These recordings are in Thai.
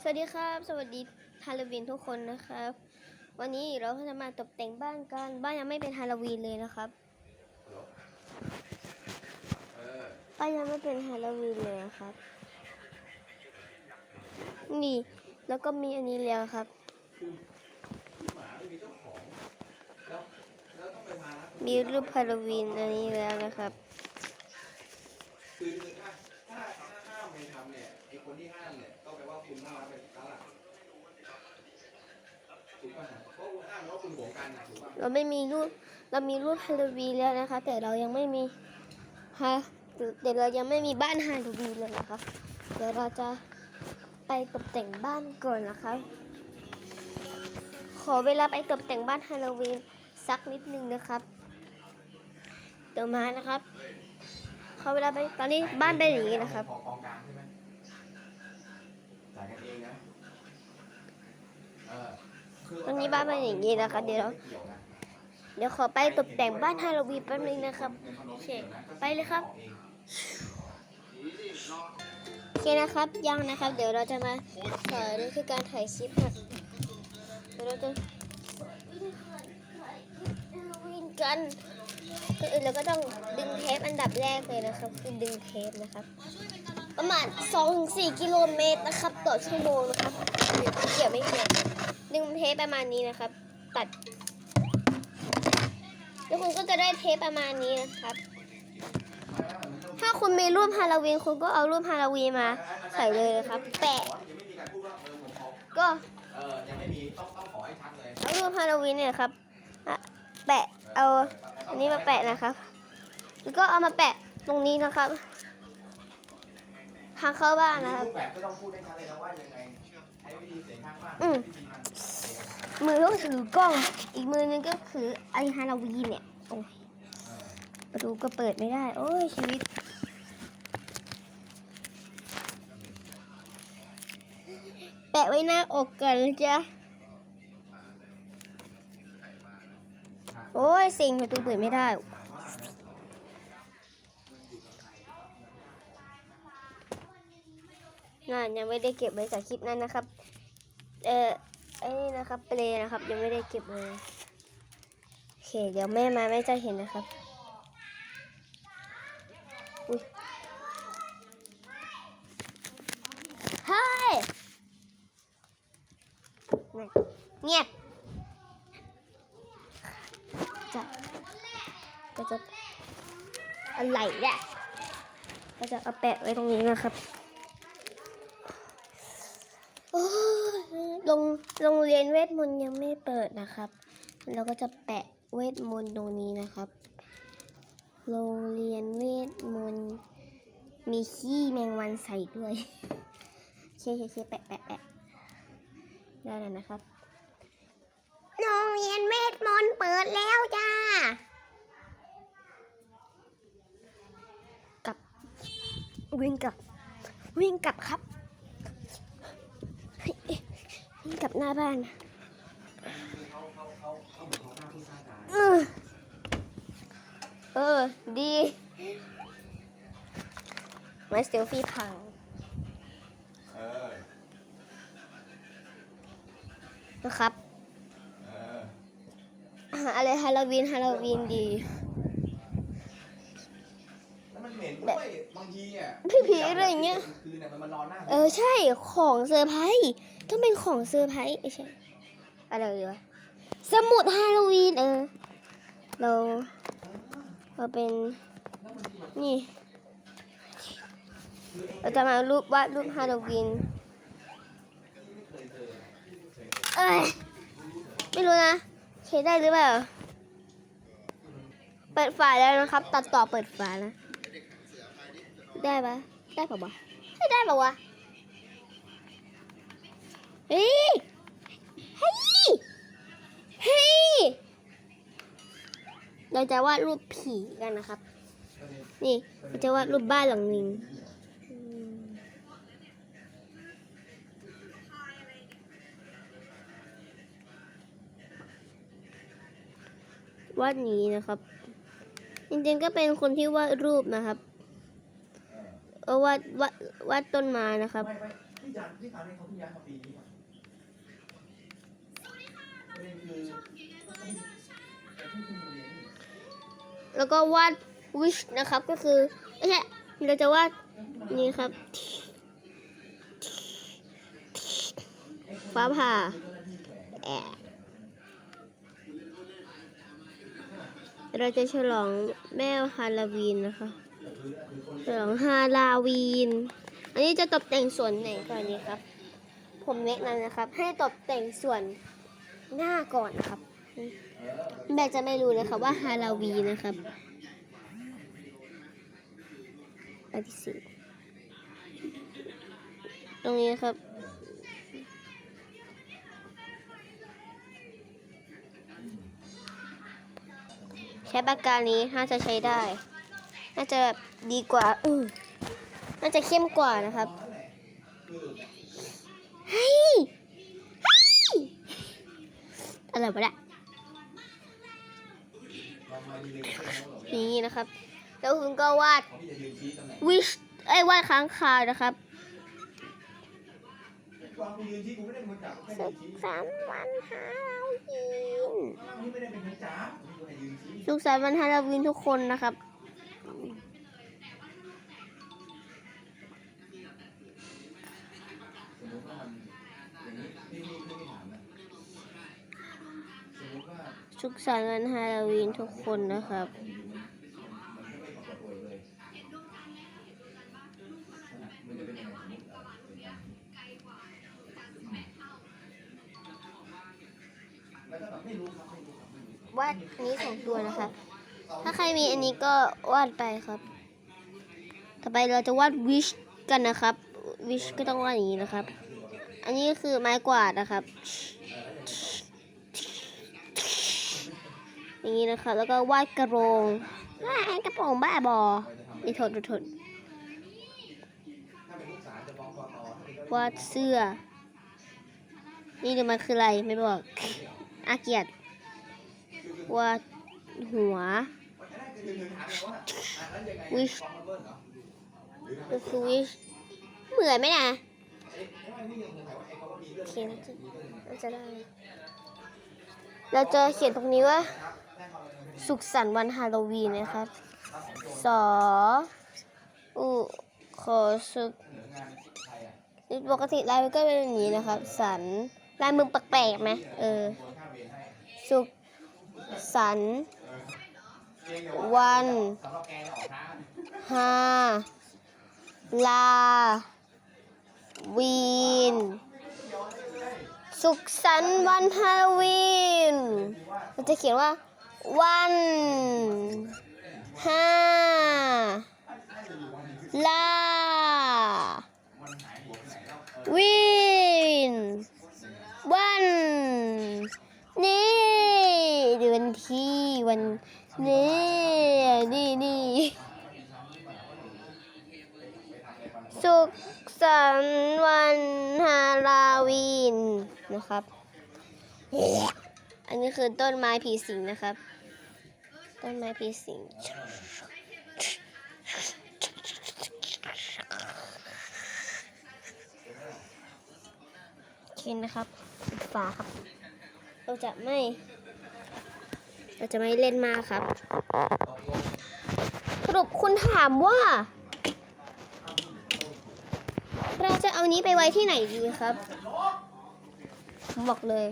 สวัสดีครับ สวัสดีฮาโลวีนทุกคนนะครับ วันนี้เราจะมาตกแต่งบ้านกัน บ้านยังไม่เป็นฮาโลวีนเลยนะครับบ้านยังไม่เป็นฮาโลวีนเลยนะครับ นี่แล้วก็มีอันนี้แล้วครับ มีรูปฮาโลวีนอันนี้แล้วนะครับคือถ้าถ้าถ้าห้ามไปทำเนี่ยไอคนที่ห้ามเนี่ยต้องไปว่าคุณห้ามรับเป็นตลาดถูกป่ะเพราะคุณห้าม เราไม่มีรูปเรามีรูปฮาโลวีนแล้วนะคะ แต่เรายังไม่มีฮะเดี๋ยวเรายังไม่มีบ้านฮาโลวีนเลยนะคะ เดี๋ยวเราจะไปตกแต่งบ้านก่อนนะคะ ขอเวลาไปตกแต่งบ้านฮาโลวีนสักนิดนึงนะครับเดี๋ยวมานะครับขอเวลาไปตอนนี้บ้านเป็นอย่างนี้นะครับจ่ายกันเองนะเออ คือตอนนี้บ้านเป็นอย่างนี้นะคะเดี๋ยว เดี๋ยวขอไปตกแต่งบ้านฮาโลวีนแป๊บนึงนะครับโอเคไปเลยครับโอเคนะครับยังนะครับ เดี๋ยวเราจะมาเอ่อนี่คือการถ่ายคลิปค่ะเดี๋ยวเราจะวิ่งกันก่อเราก็ต้องดึงเทปอันดับแรกเลยนะครับคือดึงเทปนะครับ ประมาณ 2-4 กิโลเมตรนะครับ ต่อชั่วโมงนะครับเกี่ยวไม่เกี่ยว ดึงเทปประมาณนี้นะครับ ตัด แล้วคุณก็จะได้เทปประมาณนี้นะครับ ถ้าคุณมีรูปฮาโลวีนคุณก็เอารูปฮาโลวีนมาใส่เลยนะครับ แปะยังไม่มีการพูดว่าเออผมขอก็เออยังไม่มีต้องขอให้ชัดเลยเอารูปฮาโลวีนเนี่ยครับแปะเอาอันนี้มาแปะนะครับ แล้วก็เอามาแปะตรงนี้นะครับทางเข้าบ้านนะครับรูปแบบก็ต้ องพูดให้ชัดเลยนะว่ายังไงใช้วิธีเสียงข้างมากอืมวิธีทำเอกสารมือก็ถือกล้อง อีกมือนึงก็คือไอฮาโลวีเนี่ย โอ้ยประตูก็เปิดไม่ได้ โอ้ยชีวิต แปะไว้หน้าอกกันนจ๊ะโอ้ยสิงประตูเปิดไม่ได้งานยังไม่ได้เก็บไว้จากคลิปนั้นนะครับ เออไอ้นี่นะครับเปลนะครับ ยังไม่ได้เก็บเลยโอเค เดี๋ยวแม่มาแม่จะเห็นนะครับอุ้ยเฮ้ยเงียบจะก็จะอะไรเนี่ยก็จะเอาแปะไว้ตรงนี้นะครับโอ้ยโรงโรงเรียนเวทมนต์ยังไม่เปิดนะครับ เราก็จะแปะเวทมนต์ตรงนี้นะครับ โรงเรียนเวทมนต์มีขี้แมงวันใส่ด้วยเคเคเคแปะแปะแปะได้แล้วนะครับโรงเรียนเวทมนต์เปิดแล้วจ้า กลับ วิ่งกลับ วิ่งกลับครับเฮ้ยวิ่ง กลับหน้าบ้านเขาเขาเขาเขาเหมือนเขากล้าพูดกล้าจาเออเออ ดีไม่เซลฟี่พังเออนะครับเออหาอะไรฮาโลวีนฮาโลวีนดีแล้วมันเหม็นด้วยบางทีอะผีๆอะไรอย่างเงี้ยคืนเนี่ยมันมานอนหน้าเออใช่ของเซอร์ไพรส์ ต้องเป็นของเซอร์ไพรส์ใช่อะไรดีวะสมุดฮาโลวีนเออ เราเราเป็นนี่ เราจะมารูปวาดรูปฮาโลวีนเอ้ยไม่รู้นะเคได้หรือเปล่า เปิดฝาแล้วนะครับ ตัดต่อเปิดฝานะ ได้ปะได้ปะวะไม่ได้ปะวะ เฮ้ย เฮ้ย เฮ้ย เราจะวาดรูปผีกันนะครับ นี่เราจะวาดรูปบ้านหลังหนึ่งวาดนี้นะครับ จริงๆก็เป็นคนที่วาดรูปนะครับวาดวาดวาดต้นไม้นะครับ แล้วก็วาดวิชนะครับก็คือไม่ใช่เราจะวาดนี่ครับ ฟ้าผ่าแอเราจะฉลองแม่ฮาโลวีนนะคะ ฉลองฮาโลวีน อันนี้จะตกแต่งส่วนไหนก่อนดีครับ ผมแนะนำนะครับ ให้ตกแต่งส่วน หน้าก่อนครับแม่จะไม่รู้เลยครับว่าฮาโลวีนะครับ ปฏิเสธตรงนี้นครับใช้ปากกานี้น่าจะใช้ได้ น่าจะแบบดีกว่าอือน่าจะเข้มกว่านะครับ เฮ้ยเฮ้ย อะไรวะเนี่ยเรามาดีเละนี่นะครับ แล้วคุณก็วาดวิชไอ้ยวาดค้างคาวนะครับวางกูยืนชี้กูไม่ได้เป็นคนจับแค่สุขสันต์วันฮาโลวีนนี่ไม่ได้เป็นคนจับนี่กูให้ยืนชี้สุขสันต์วันฮาโลวีนทุกคนนะครับ สุขสันต์วันฮาโลวีนทุกคนนะครับ วาดอันนี้สองตัวนะครับ ถ้าใครมีอันนี้ก็วาดไปครับ ต่อไปเราจะวาดวิชกันนะครับ วิชก็ต้องวาดอย่างนี้นะครับ อันนี้คือไม้กวาดนะครับ อย่างนี้นะครับแล้วก็วาดกระโปรงวายกระโปรงบ้าบอนี่ทษโทษโทษถ้าเป็นวจะฟ้องกตถ้าเป็นวาดเสื้อ นี่เดี๋ยวมันคืออะไรไม่บอกอาเกียร์วาดหัววันนั้นคือถึงถามเลยว่าอะแล้วยังไงวิชฟ้องมันเหมก็คือวิชเหมือนไหมนะเขียนจะได้เราจะเขียนตรงนี้ว่า สุขสันต์วันฮาโลวีนนะครับของโจรสออุขอสุขนองานใครอะปกติลายมันก็เป็นอย่างนี้นะครับ สันลายมือแปลกๆไหมเออ สุขสันต์วันฮาลา วีน สุขสันต์วันฮาโลวีน มันจะเขียนว่า วันห้าลามันหาวินวัน นี้เดือนที่วันนี้นี่นี่สุขสันต์วันฮาโลวีนนะครับ อันนี้คือต้นไม้ผีสิงนะครับ ต้นไม้ผีสิงโอเคนะครับปิดฝาครับ เราจะไม่ เราจะไม่เล่นมากครับ สรุปคุณถามว่า เราจะเอานี้ไปไว้ที่ไหนดีครับ ผมบอกเลย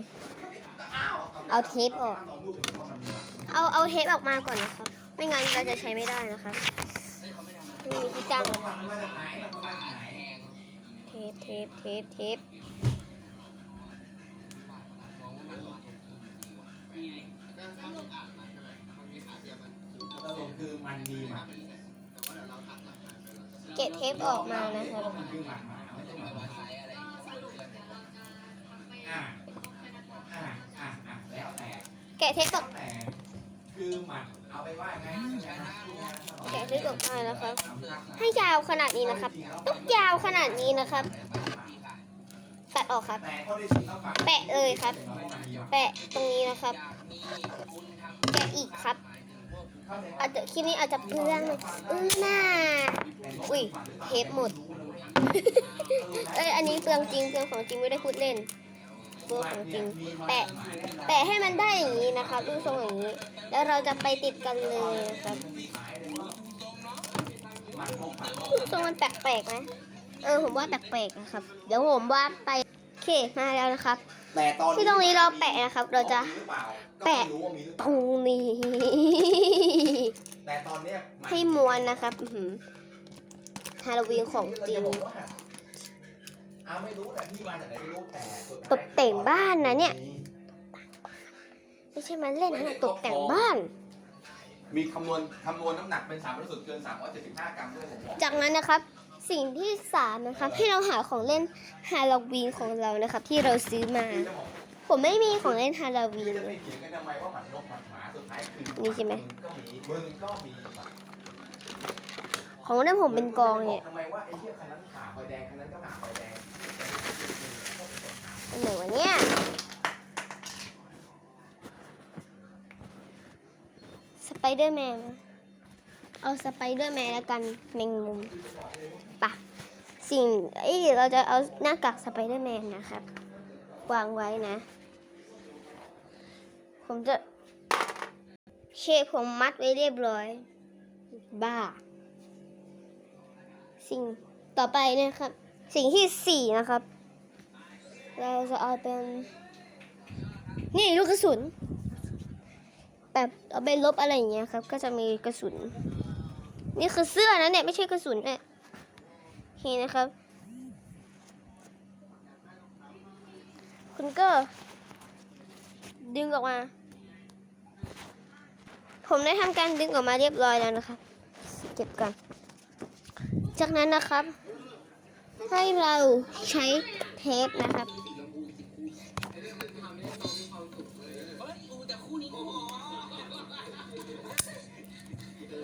เอาเทปออก เอาเอาเทปออกมาก่อนนะครับ ไม่งั้นเราจะใช้ไม่ได้นะครับนี่ที่ตั้งเทปเทปเทปเทปสรุปคือมันมีหมักเกะเทปออกมานะครับมันคือหมักหมาไม่ใช่หมักหมาอะอะอะอะแล้วแต่แกะเทปออกแต่ คือหมักเอาไปว่าไงแกะเทปออกมานะครับ ให้ยาวขนาดนี้นะครับ ต้องยาวขนาดนี้นะครับ ตัดออกครับ แปะเลยครับ แปะตรงนี้นะครับแกะอีกครับเอาจจะคลิปนี้อาจจะเปลืองอยอื้อหน้า อุ้ยเทปหมดเลยเอ้ยอันนี้เปลืองจริงเปลืองของจริงไม่ได้พูดเล่น เปลืองของจริงแปะแปะให้มันได้อย่างนี้นะครับรูปทรงอย่างนี้ แล้วเราจะไปติดกันเลยนะครับรูปทรงมันแปลกๆนะเออผมว่าแปลกๆนะครับ เดี๋ยวผมวาดไปโอเคมาแล้วนะครับแต่ตอนที่ตรงนี้เราแปะนะครับ เราจะมีหรือเปล่าแปะก็ไม่รู้ว่ามีหรือเปตล่ารงนี้แต่ตอนเนี้ยนให้ม้วนนะครับอื้อหือฮาโลวีนของจริงเอาไม่รู้แต่ที่มาจากไหนไม่รู้แต่สุดท้ายตกแต่งบ้านนะเนี่ย ไม่ใช่มันเล่นนะตกแต่งบ้าน มีคำนวณคำนวณน้ำหนักเป็นสามบริสุทธิ์เกิน375กรัมด้วยผมบอกจากนั้นนะครับ สิ่งที่สามนะครับให้เราหาของเล่นฮาโลวีนของเรานะครับ ที่เราซื้อมาจะบอกผมไม่มีของเล่นฮาโลวีนจะเลไปยเถียงกันทำไมว่าหมันนกหมันหมาสุดท้ายคือนี่ใช่ไหม งก็มีมึงก็มีของเล่นผมเป็นกองเนี่ย ทำไมว่าไอ้เหี้ยคันนั้นขาไฟแดงคันนั้นก็ขาไฟแดง อันไหนวะเนี่ยสไปเดอร์แมนเอาสไปเดอร์แมนแล้วกันแมงมุมปะสิ่งเอ้เราจะเอาหน้ากากสไปเดอร์แมนนะครับ วางไว้นะ ผมจะ เชฟผมมัดไว้เรียบร้อย บ้า สิ่งต่อไปนะครับ สิ่งที่สี่นะครับ เราจะเอาเป็น นี่ลูกกระสุน แบบเอาไปลบอะไรอย่างเงี้ยครับ ก็จะมีกระสุน นี่คือเสื้อนะเนี่ยไม่ใช่กระสุนเนี่ยนี่นะครับ คุณก็ ดึงออกมา ผมได้ทำการดึงออกมาเรียบร้อยแล้วนะครับ เก็บกัน จากนั้นนะครับ ให้เราใช้ ปนะครับ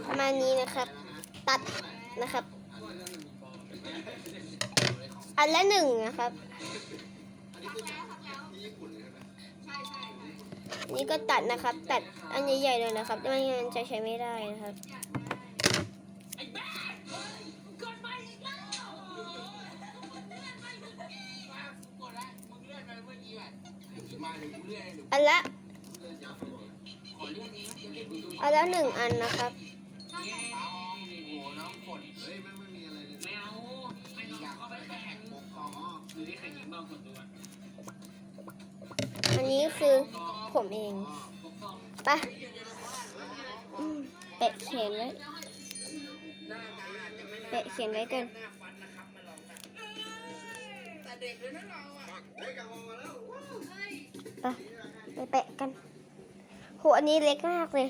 ประมาณนี้นะครับ ตัดนะครับ อันละหนึ่งนะครับ นี่ก็ตัดนะครับ ตัดอันใหญ่ๆเลยนะครับไม่งั้นจะใช้ไม่ได้นะครับ อันละอันละหนึ่งอันนะครับอันนี้คือผมเองไปะแปะเขียนไว้แปะเขียนไว้กัน ไปไปแปะกัน โห อันนี้เล็กมากเลย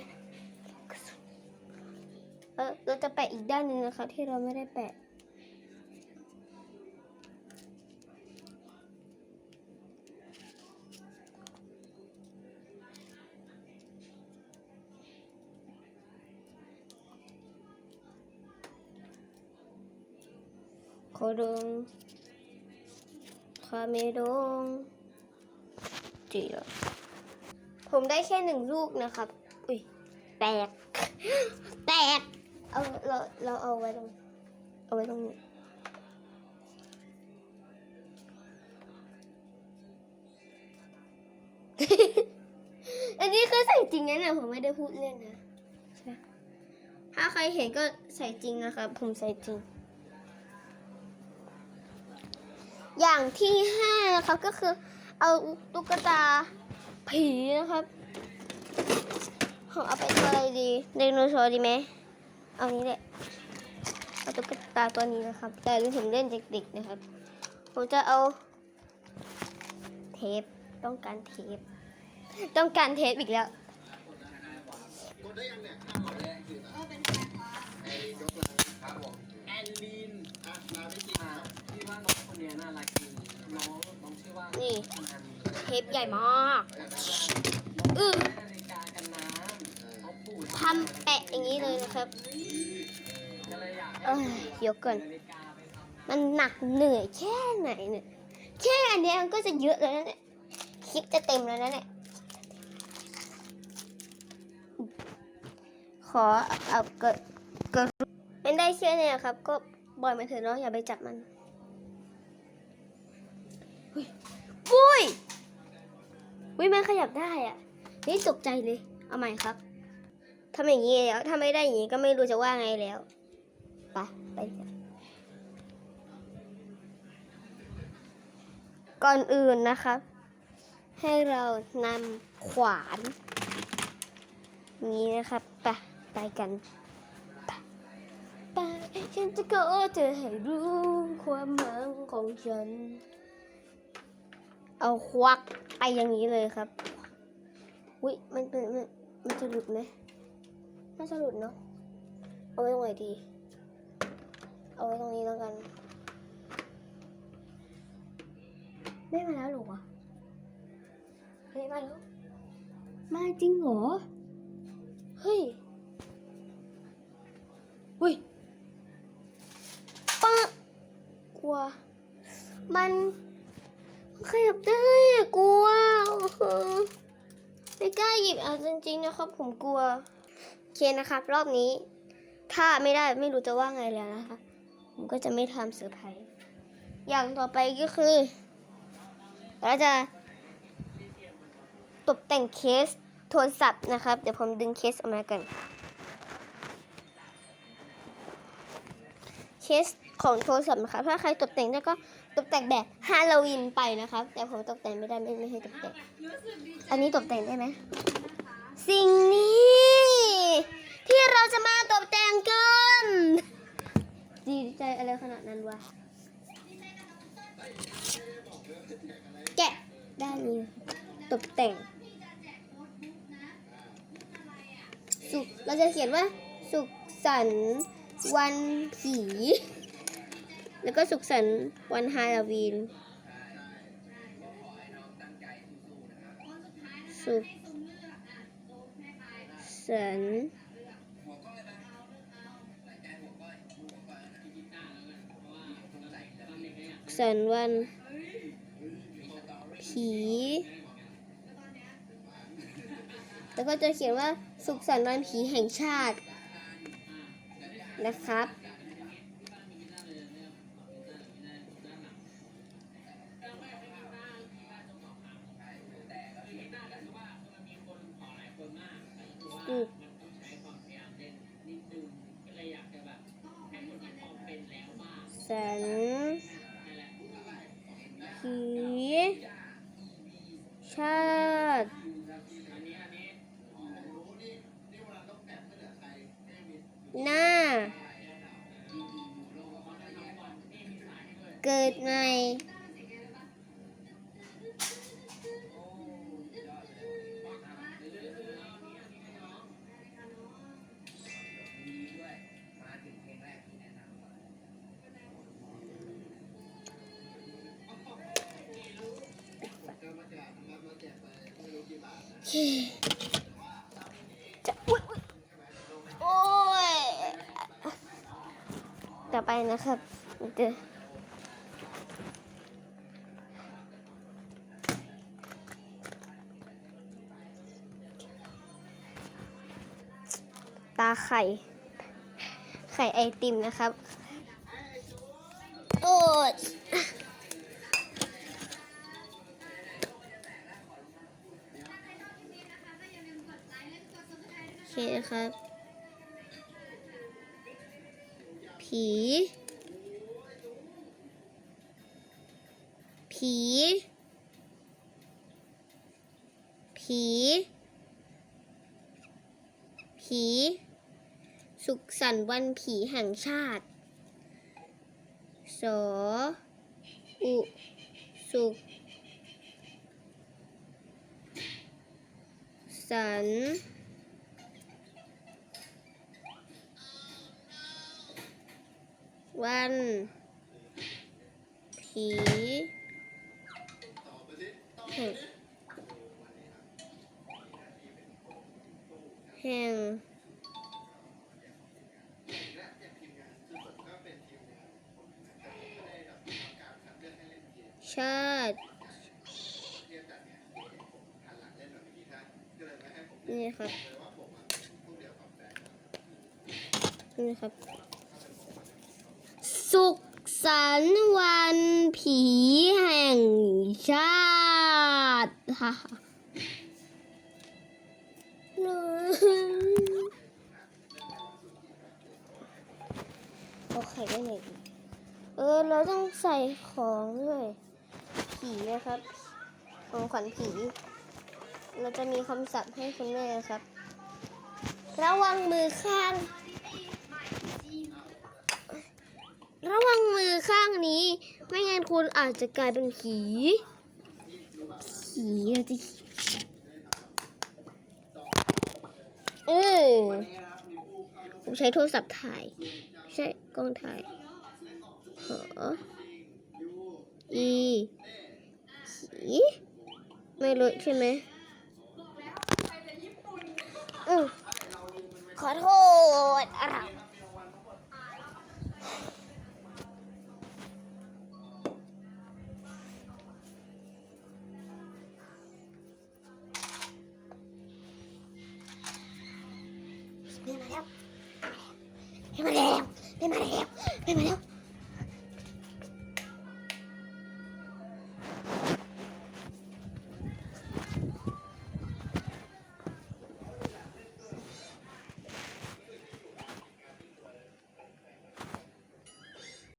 เออเราจะแปะอีกด้านหนึ่งนะคะ ที่เราไม่ได้แปะโคดงาเมดงจีผมได้แค่หนึ่งลูกนะครับ อุ้ย แตก แตก เอาเราเราเอาไว้ตรง เอาไว้ตรงนี้อันนี้คือใส่จริงนะเนี่ยผมไม่ได้พูดเล่นนะ ถ้าใครเห็นก็ใส่จริงนะครับ ผมใส่จริง อย่างที่ห้านะครับก็คือเอาตุ๊กตาผีนะครับผมเอาไปตัวอะไรดีไดโนเสาร์ดีไหมเอานี้แหละเอาตุ๊กตาตัวนี้นะครับ แต่เรื่องผมเล่นเด็กๆนะครับ ผมจะเอาเทปต้องการเทปต้องการเทปอีกแล้วแอนลีนอะมาไม่กินครับพี่ว่าน้องคน เนี้ยน่ารักจริงน้องน้องชื่อว่านี่ อันเทปใหญ่มากอือนาฬิกากันน้ำเขาปูดทำแปะอย่างนี้เลยนะครับ ก็เลยอยากเอ้ยเดี๋ยวก่อน นาฬิกาไปทำมันหนักเหนื่อยแค่ไหนเนี่ยแค่อันเนี้ยมันก็จะเยอะแล้วนะเนี่ยคลิปจะเต็มแล้วนะเนี่ยขอเอาเกิดเกิดเป็นได้แค่อเนี่ยครับ ก็ปล่อยมันเถอะเนาะอย่าไปจับมัน เฮ้ยวุ้ยวิมันขยับได้อะ นี่ตกใจเลย เอาใหม่ครับทำอย่างนี้แล้ว ถ้าไม่ได้อย่างนี้ก็ไม่รู้จะว่าไงแล้ว ไป ไป ก่อนอื่นนะครับ ให้เรานำขวาน นี้นะครับ ไป ไปกันไปไปฉันจะก็จะให้รู้ความหมายของฉัน เอาควักไปอย่างนี้เลยครับ อุ้ยมันเป็นมันมันจะหลุดไหมน่าจะหลุดเนาะ เอาไว้ตรงไหนดี เอาไว้ตรงนี้แล้วกัน ไม่มาแล้วเหรอวะเฮ้ยมาแล้ว มาจริงเหรอ เฮ้ยเฮ้ยปะกลัว มัน ขยับได้กลัวไม่กล้าหยิบเอาจริงๆนะครับ ผมกลัวโอเคนะครับ รอบนี้ ถ้าไม่ได้ไม่รู้จะว่าไงแล้วนะคะ ผมก็จะไม่ทำเซอร์ไพรส์อย่างต่อไปก็คือเราจะตกแต่งเคสโทรศัพท์นะครับ เดี๋ยวผมดึงเคสออกมากัน เคสของโทรศัพท์นะครับ ถ้าใครตกแต่งได้ก็ ตกแต่งแบบฮาโลวีนไปนะครับ แต่ผมตกแต่งไม่ได้ไม่ไม่ให้ตกแต่งอันนี้ตกแต่งได้ไหมสิ่งนี้ ที่เราจะมาตกแต่งกันดีใจอะไรขนาดนั้นวะแกะด้านนี้ตกแต่งสุขเราจะเขียนว่า สุขสันต์วันผี แล้วก็สุขสันต์วันฮาโลวีน สุขสันต์สันต์วัน ผี แล้วก็จะเขียนว่าสุขสันต์วันผีแห่งชาตินะครับ สันขีชาติหน้า เกิดใหม่ จะอุ๊ยโอ้ยต่อไปนะครับเดี๋ยวตาไข่ ไข่ไอติมนะครับ เคครับ ผี ผี ผี ผี สุขสันต์วันผีแห่งชาติ สอ อุ สุขสันต์ วัน ผีแห่งแห่งชาตินี่ครับ นี่ครับ สุขสันต์วันผีแห่งชาติฮ่าฮ่าเอาไข่ได้ไหนเออ เราต้องใส่ของด้วย ผีนะครับ ของขวัญผี เราจะมีคำศัพท์ให้คุณแม่ครับ ระวังมือข้าง ระวังมือข้างนี้ ไม่งั้นคุณอาจจะกลายเป็นผี ผีอะจิเออผมใช้โทรศัพท์ถ่าย ใช่กล้องถ่ายหออีผีไม่รู้ใช่ไหมอืมขอโทษอะไร